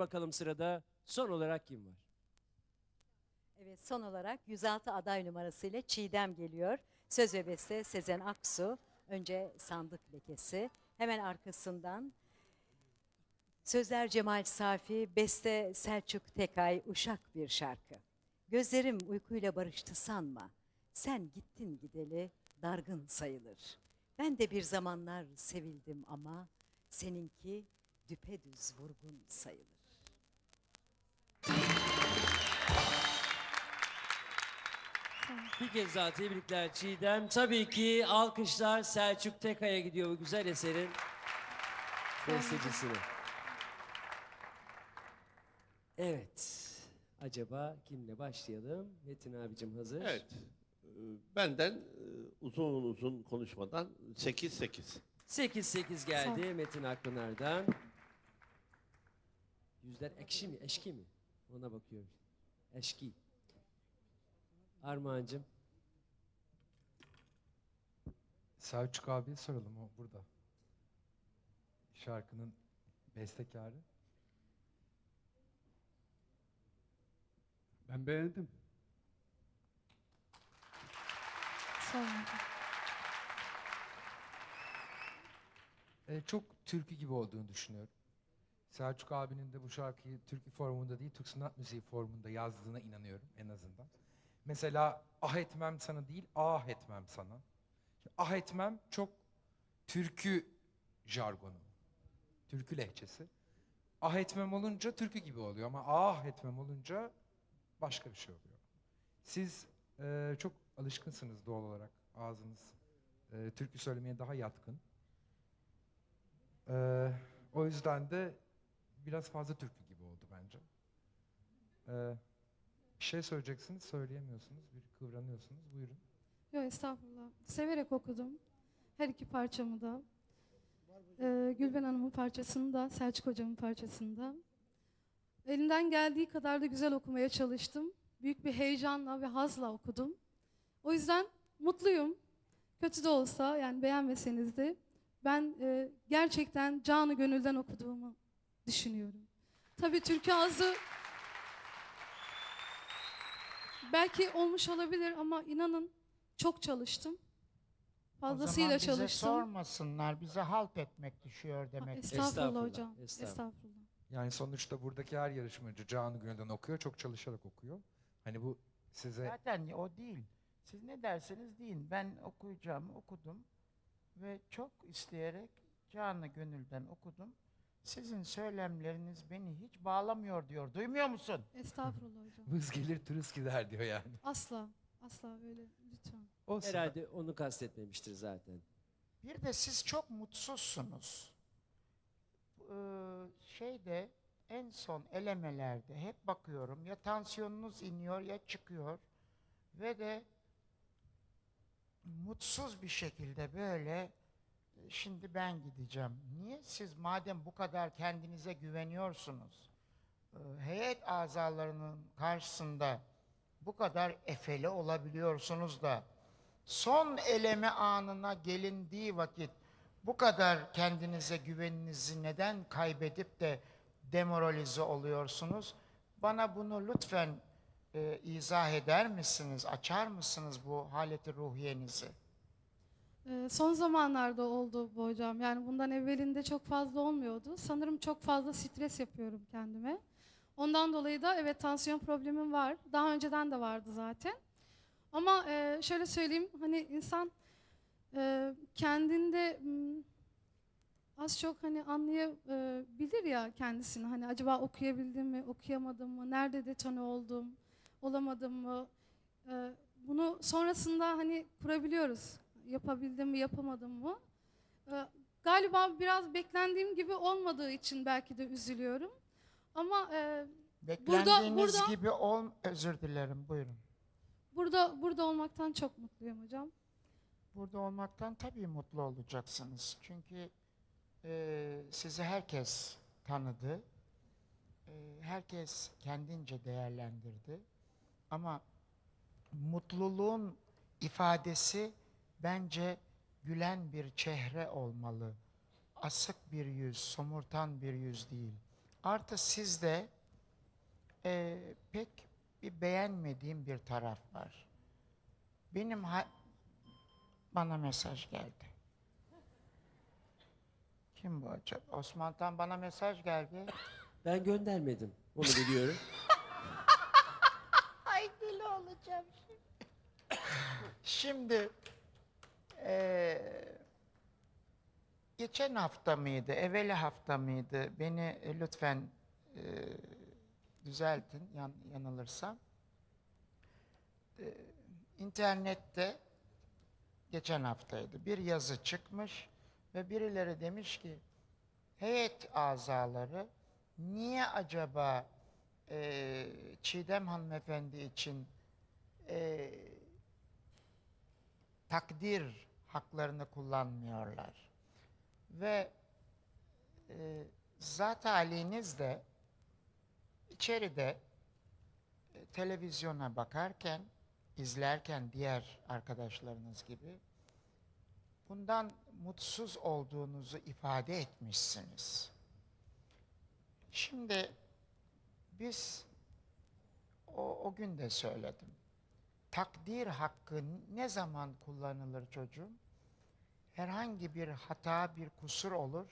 Bakalım sırada son olarak kim var? Evet son olarak 106 aday numarasıyla Çiğdem geliyor. Söz ve beste Sezen Aksu. Önce sandık lekesi. Hemen arkasından Sözler Cemal Safi, beste Selçuk Tekay, uşak bir şarkı. Gözlerim uykuyla barıştı sanma. Sen gittin gideli dargın sayılır. Ben de bir zamanlar sevildim ama seninki düpedüz vurgun sayılır. Bir kez daha tebrikler Çiğdem. Tabii ki alkışlar Selçuk Tekay'a gidiyor bu güzel eserin bestecisine. Evet. Acaba kimle başlayalım? Metin abicim hazır. Evet. Ee, Benden e, uzun uzun konuşmadan 8-8. 8-8 geldi Metin Akpınar'dan. Yüzler ekşi mi, eşki mi? Ona bakıyorum. Eşki. Armağancığım. Selçuk abiye soralım o burada. Şarkının bestekarı. Ben beğendim. Sağ olun. Ee, çok türkü gibi olduğunu düşünüyorum. Selçuk abinin de bu şarkıyı türkü formunda değil, Türk sanat müziği formunda yazdığına inanıyorum en azından. Mesela ah etmem sana değil, ah etmem sana. Ah etmem çok türkü jargonu, türkü lehçesi. Ah etmem olunca türkü gibi oluyor ama ah etmem olunca başka bir şey oluyor. Siz e, çok alışkınsınız doğal olarak ağzınız e, türkü söylemeye daha yatkın. Ee, o yüzden de biraz fazla türkü gibi oldu bence. Ee, bir şey söyleyeceksiniz, söyleyemiyorsunuz, bir kıvranıyorsunuz. Buyurun. Yok estağfurullah. Severek okudum. Her iki parçamı da. Ee, Gülben Hanım'ın parçasını da, Selçuk Hocam'ın parçasını da. Elimden geldiği kadar da güzel okumaya çalıştım. Büyük bir heyecanla ve hazla okudum. O yüzden mutluyum. Kötü de olsa yani beğenmeseniz de ben e, gerçekten canı gönülden okuduğumu düşünüyorum. Tabii türkü ağzı belki olmuş olabilir ama inanın çok çalıştım. Fazlasıyla o zaman bize çalıştım. sormasınlar. Bize halt etmek düşüyor demek. Estağfurullah, Estağfurullah, hocam. estağfurullah. Estağfurullah. Yani sonuçta buradaki her yarışmacı canı gönülden okuyor, çok çalışarak okuyor. Hani bu size Zaten o değil. Siz ne derseniz deyin. Ben okuyacağım, okudum. Ve çok isteyerek canı gönülden okudum. Sizin söylemleriniz beni hiç bağlamıyor diyor. Duymuyor musun? Estağfurullah hocam. vız gelir turist gider diyor yani. Asla. Asla öyle lütfen. O Herhalde onu kastetmemiştir zaten. Bir de siz çok mutsuzsunuz. Ee, şeyde en son elemelerde hep bakıyorum ya tansiyonunuz iniyor ya çıkıyor ve de mutsuz bir şekilde böyle "E, şimdi ben gideceğim. Niye siz madem bu kadar kendinize güveniyorsunuz e, heyet azalarının karşısında bu kadar efeli olabiliyorsunuz da son eleme anına gelindiği vakit bu kadar kendinize güveninizi neden kaybedip de demoralize oluyorsunuz? Bana bunu lütfen e, izah eder misiniz? Açar mısınız bu haleti ruhiyenizi? Ee, son zamanlarda oldu bu hocam. Yani bundan evvelinde çok fazla olmuyordu. Sanırım çok fazla stres yapıyorum kendime. Ondan dolayı da evet tansiyon problemim var. Daha önceden de vardı zaten. Ama e, şöyle söyleyeyim hani insan e, kendinde m, az çok hani anlayabilir ya kendisini. Hani acaba okuyabildim mi, okuyamadım mı, nerede detone oldum, olamadım mı? E, bunu sonrasında hani kurabiliyoruz. Yapabildim mi, yapamadım mı? E, galiba biraz beklendiğim gibi olmadığı için belki de üzülüyorum. Ama e, Beklendiğiniz burada- gibi ol özür dilerim buyurun. burada burada olmaktan çok mutluyum hocam. Burada olmaktan tabii mutlu olacaksınız. Çünkü e, sizi herkes tanıdı. E, herkes kendince değerlendirdi. Ama mutluluğun ifadesi bence gülen bir çehre olmalı. Asık bir yüz, somurtan bir yüz değil. Artı sizde e, pek bir beğenmediğim bir taraf var. Benim ha- bana mesaj geldi. Kim bu acaba? Osman'dan bana mesaj geldi. Ben göndermedim. Onu biliyorum. Ay deli olacağım şimdi. şimdi eee, geçen hafta mıydı, evveli hafta mıydı? Beni e, lütfen eee, düzeltin yan, yanılırsam. Eee, internette geçen haftaydı bir yazı çıkmış ve birileri demiş ki heyet azaları niye acaba eee Çiğdem hanımefendi için eee, takdir haklarını kullanmıyorlar. Ve eee zat haliniz de içeride e, televizyona bakarken, izlerken diğer arkadaşlarınız gibi bundan mutsuz olduğunuzu ifade etmişsiniz. Şimdi biz o, o gün de söyledim. Takdir hakkı ne zaman kullanılır çocuğum? Herhangi bir hata, bir kusur olur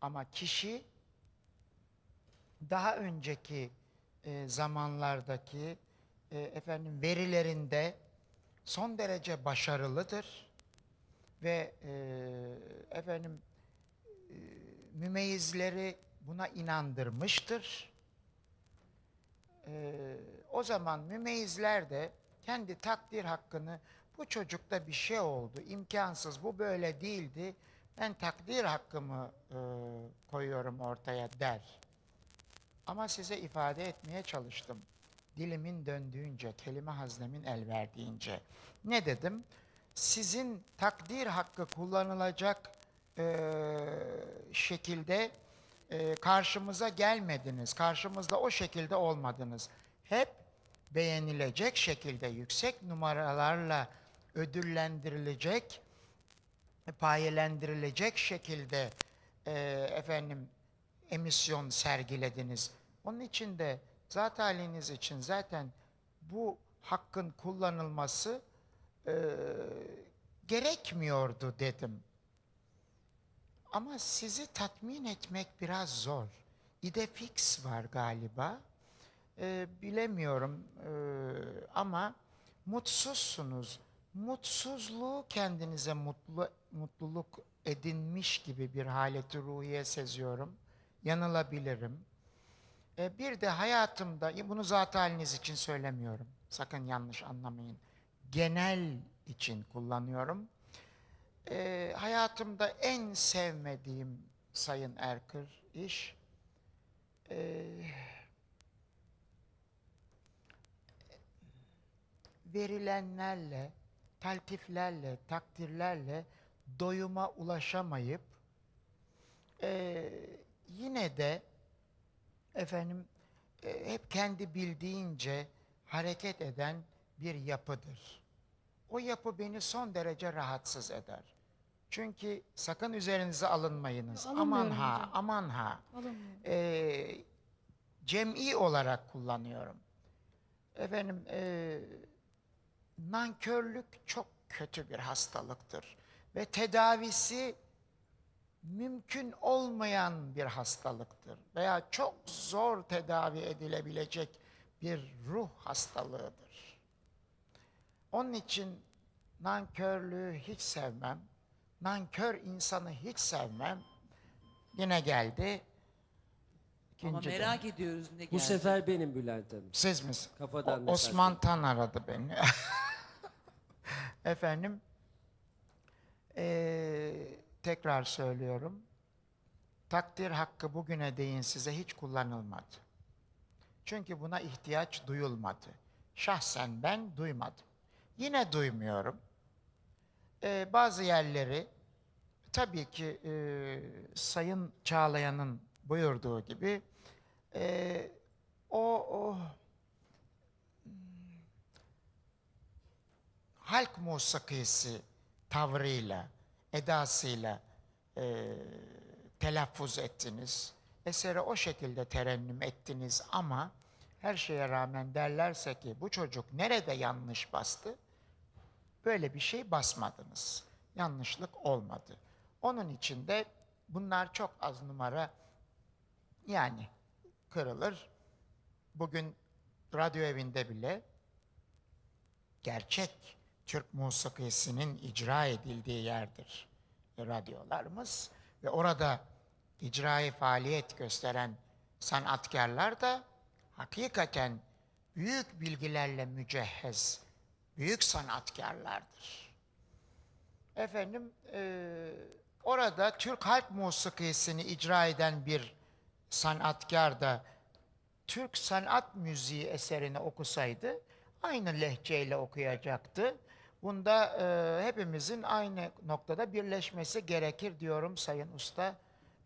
ama kişi daha önceki e, zamanlardaki e, efendim verilerinde son derece başarılıdır ve e, efendim e, mümeyizleri buna inandırmıştır. Ee, o zaman mümeyizler de kendi takdir hakkını bu çocukta bir şey oldu, imkansız, bu böyle değildi. Ben takdir hakkımı e, koyuyorum ortaya der. Ama size ifade etmeye çalıştım. Dilimin döndüğünce, kelime haznemin el verdiğince. Ne dedim? Sizin takdir hakkı kullanılacak e, şekilde e, karşımıza gelmediniz. Karşımızda o şekilde olmadınız. Hep beğenilecek şekilde yüksek numaralarla ödüllendirilecek, payelendirilecek şekilde e, efendim emisyon sergilediniz. Onun için de zat haliniz için zaten bu hakkın kullanılması e, gerekmiyordu dedim. Ama sizi tatmin etmek biraz zor. İdefix var galiba. Ee, bilemiyorum ee, ama mutsuzsunuz. Mutsuzluğu kendinize mutlu mutluluk edinmiş gibi bir haleti ruhiye seziyorum. Yanılabilirim. Ee, bir de hayatımda, bunu zat haliniz için söylemiyorum. Sakın yanlış anlamayın. Genel için kullanıyorum. Ee, hayatımda en sevmediğim Sayın Erkır iş ee, verilenlerle, taltiflerle, takdirlerle doyuma ulaşamayıp ee, yine de efendim e, hep kendi bildiğince hareket eden bir yapıdır. O yapı beni son derece rahatsız eder. Çünkü sakın üzerinize alınmayınız. Aman ha, hocam. aman ha. Ee, cem'i olarak kullanıyorum. Efendim, e, nankörlük çok kötü bir hastalıktır. Ve tedavisi mümkün olmayan bir hastalıktır. Veya çok zor tedavi edilebilecek bir ruh hastalığıdır. Onun için nankörlüğü hiç sevmem. Nankör insanı hiç sevmem. Yine geldi. Ama İkinci de. merak ediyoruz ne geldi. Bu sefer benim Bülent Hanım. Siz misiniz? Kafadan O- mesaj Osman Tan aradı beni. Efendim, eee, tekrar söylüyorum. Takdir hakkı bugüne değin size hiç kullanılmadı. Çünkü buna ihtiyaç duyulmadı. Şahsen ben duymadım. Yine duymuyorum. Eee, bazı yerleri tabii ki eee, Sayın Çağlayan'ın buyurduğu gibi eee, o, o halk musikisi tavrıyla, edasıyla eee, telaffuz ettiniz. esere o şekilde terennüm ettiniz ama her şeye rağmen derlerse ki bu çocuk nerede yanlış bastı? Böyle bir şey basmadınız. Yanlışlık olmadı. Onun için de bunlar çok az numara yani kırılır. Bugün radyo evinde bile gerçek Türk musikisinin icra edildiği yerdir radyolarımız ve orada icrai faaliyet gösteren sanatkarlar da hakikaten büyük bilgilerle mücehhez, büyük sanatkarlardır. Efendim, eee, orada Türk halk musikisini icra eden bir sanatkar da Türk sanat müziği eserini okusaydı aynı lehçeyle okuyacaktı. Bunda eee, hepimizin aynı noktada birleşmesi gerekir diyorum Sayın Usta.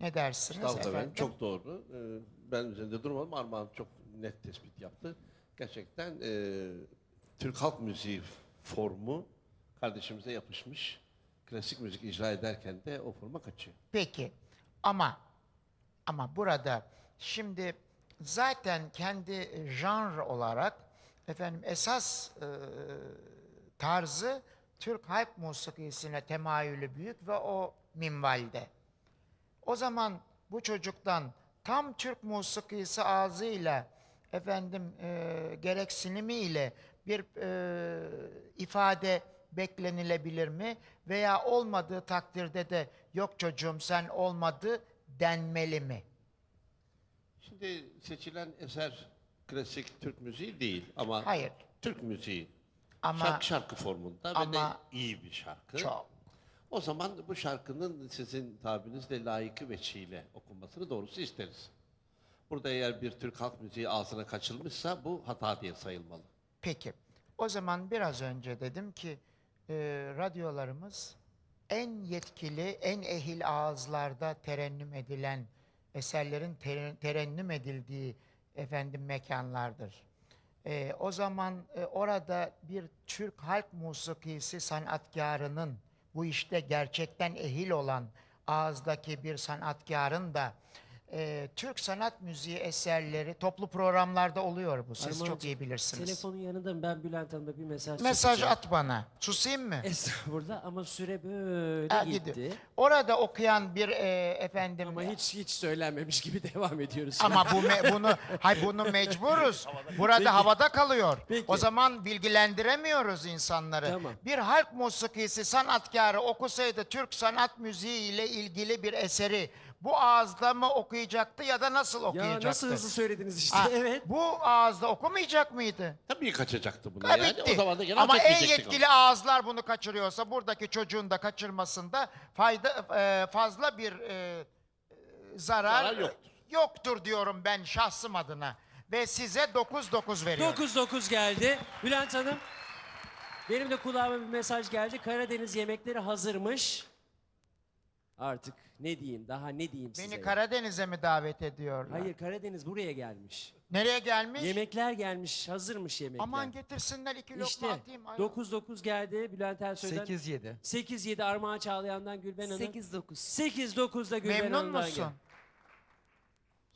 Ne dersiniz Estağfurullah efendim, efendim? çok doğru. Ee, ben üzerinde durmadım. Armağan çok net tespit yaptı. Gerçekten e, Türk halk müziği formu kardeşimize yapışmış. Klasik müzik icra ederken de o forma kaçıyor. Peki ama ama burada şimdi zaten kendi janr olarak efendim esas e, tarzı Türk halk musikisine temayülü büyük ve o minvalde. O zaman bu çocuktan tam Türk musikisi ağzıyla efendim e, gereksinimiyle bir e, ifade beklenilebilir mi? Veya olmadığı takdirde de yok çocuğum sen olmadı denmeli mi? Şimdi seçilen eser klasik Türk müziği değil ama Hayır. Türk müziği. Ama şarkı şarkı formunda ve de ama iyi bir şarkı. çok. O zaman bu şarkının sizin tabinizle layıkı veçiyle okunmasını doğrusu isteriz. Burada eğer bir Türk halk müziği ağzına kaçılmışsa bu hata diye sayılmalı. Peki. O zaman biraz önce dedim ki e, radyolarımız en yetkili, en ehil ağızlarda terennüm edilen eserlerin ter- terennüm edildiği efendim mekanlardır. E, o zaman e, orada bir Türk halk musikisi sanatkarının bu işte gerçekten ehil olan ağızdaki bir sanatkarın da e, Türk sanat müziği eserleri toplu programlarda oluyor bu. Siz çok Armağancığım, iyi bilirsiniz. Telefonun yanında mı? Ben Bülent Hanım'a bir mesaj Mesaj çekeceğim. at bana. Susayım mı? Estağfurullah ama süre böyle Ha, gitti. gidiyor. Orada okuyan bir e, efendim Ama hiç hiç söylenmemiş gibi devam ediyoruz. ama bu me- bunu hay bunu mecburuz. Burada Peki. havada kalıyor. Peki. O zaman bilgilendiremiyoruz insanları. Tamam. Bir halk musikisi sanatkarı okusaydı Türk sanat müziği ile ilgili bir eseri bu ağızda mı okuyacaktı ya da nasıl ya okuyacaktı? nasıl hızlı söylediniz işte. Ha, evet. Bu ağızda okumayacak mıydı? Tabii kaçacaktı buna Ha, yani. O zaman da gene Ama en affetmeyecektik onu. yetkili ağızlar bunu kaçırıyorsa buradaki çocuğun da kaçırmasında fayda e, fazla bir e, zarar, Zarar yoktur. yoktur diyorum ben şahsım adına. Ve size 9-9 veriyorum. 9-9 geldi. Bülent Hanım, benim de kulağıma bir mesaj geldi. Karadeniz yemekleri hazırmış. Artık ne diyeyim, daha ne diyeyim size? Beni Karadeniz'e mi davet ediyorlar? Hayır, Karadeniz buraya gelmiş. Nereye gelmiş? Yemekler gelmiş, hazırmış yemekler. Aman getirsinler iki lokma İşte atayım. Ay. 9-9 geldi Bülent Ersoy'dan. 8-7. 8-7 Armağan Çağlayan'dan Gülben Hanım. 8-9. 8-9'da Gülben Memnun Hanım'dan musun? geldi.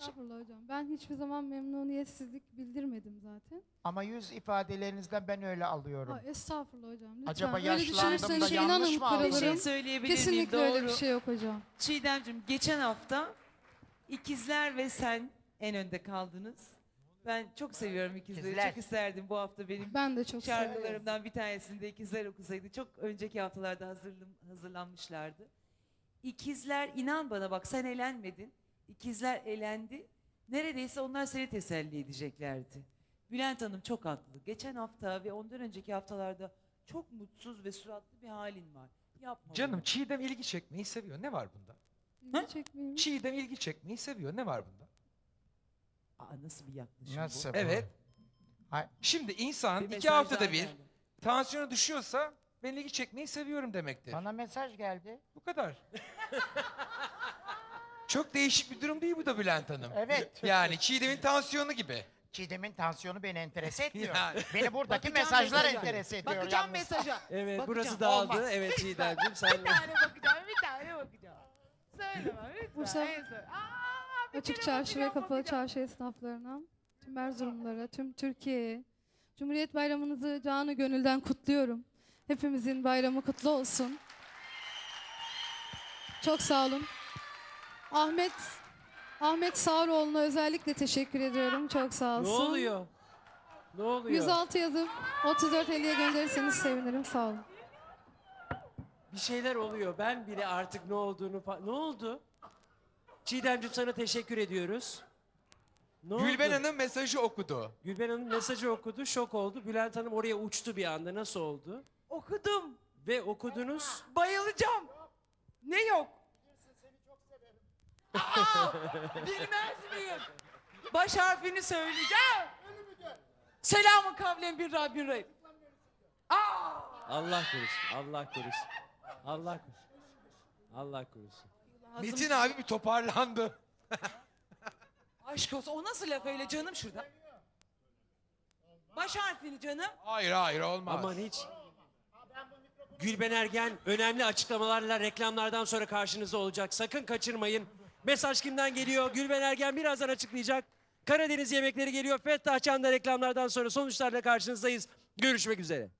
Estağfurullah hocam. Ben hiçbir zaman memnuniyetsizlik bildirmedim zaten. Ama yüz ifadelerinizden ben öyle alıyorum. Aa, estağfurullah hocam. Lütfen. Acaba Öyle yaşlandım düşünürseniz da şey yanlış inanın mı aldım? Bir şey kırılırım. söyleyebilir miyim? Kesinlikle Doğru. öyle bir şey yok hocam. Çiğdemciğim geçen hafta ikizler ve sen en önde kaldınız. Ben çok seviyorum ikizleri. İkizler. Çok isterdim bu hafta benim Ben de çok seviyorum. şarkılarımdan bir tanesinde ikizler okusaydı. Çok önceki haftalarda hazırlan, hazırlanmışlardı. İkizler inan bana bak sen elenmedin. İkizler elendi. Neredeyse onlar seni teselli edeceklerdi. Bülent Hanım çok haklı. Geçen hafta ve ondan önceki haftalarda çok mutsuz ve suratlı bir halin var. Yapma Canım bunu. Çiğdem ilgi çekmeyi seviyor. Ne var bunda? İlgi çekmeyeyim. Çiğdem ilgi çekmeyi seviyor. Ne var bunda? Aa, nasıl bir yaklaşım Nasıl? bu? bu? Evet. Şimdi insan Bir iki mesaj haftada daha bir geldi. tansiyonu düşüyorsa ben ilgi çekmeyi seviyorum demektir. Bana mesaj geldi. Bu kadar. Çok değişik bir durum değil bu da Bülent Hanım. Evet. Yani Çiğdem'in tansiyonu gibi. Çiğdem'in tansiyonu beni enterese etmiyor. Yani. Beni buradaki Bakacağım mesajlar mesaja. enterese ediyor. Bakacağım yalnız. mesaja. Evet, Bakacağım, burası dağıldı. olmaz. Evet Çiğdem'ciğim sen Bir tane bakacağım, bir tane bakacağım. Söylemem lütfen. Bursa- en son. Aa, Açık Çarşı ve Kapalı Çarşı esnaflarına, tüm Erzurumlara, tüm Türkiye'ye, Cumhuriyet Bayramınızı canı gönülden kutluyorum. Hepimizin bayramı kutlu olsun. Çok sağ olun. Ahmet Ahmet Sağroğlu'na özellikle teşekkür ediyorum. Çok sağ olsun. Ne oluyor? Ne oluyor? 106 yazıp 3450'ye gönderirseniz sevinirim. Sağ olun. Bir şeyler oluyor. Ben bile artık ne olduğunu Ne oldu? Çiğdemciğim sana teşekkür ediyoruz. Ne Gülben oldu? Hanım mesajı okudu. Gülben Hanım mesajı okudu, şok oldu. Bülent Hanım oraya uçtu bir anda. Nasıl oldu? Okudum. Ve okudunuz. Bayılacağım. Ne yok? Aa, bilmez miyim? Baş harfini söyleyeceğim. Selamun kavlen bir Rabbin Rahim. Aa, Allah korusun, Allah korusun. Allah korusun. Allah korusun. Metin abi bir toparlandı. aşk olsun. O nasıl laf öyle canım şurada? Baş harfini canım. Hayır hayır olmaz. Aman hiç. Gülben Ergen önemli açıklamalarla reklamlardan sonra karşınızda olacak. Sakın kaçırmayın. Mesaj kimden geliyor? Gülben Ergen birazdan açıklayacak. Karadeniz yemekleri geliyor. Fettah Can da reklamlardan sonra sonuçlarla karşınızdayız. Görüşmek üzere.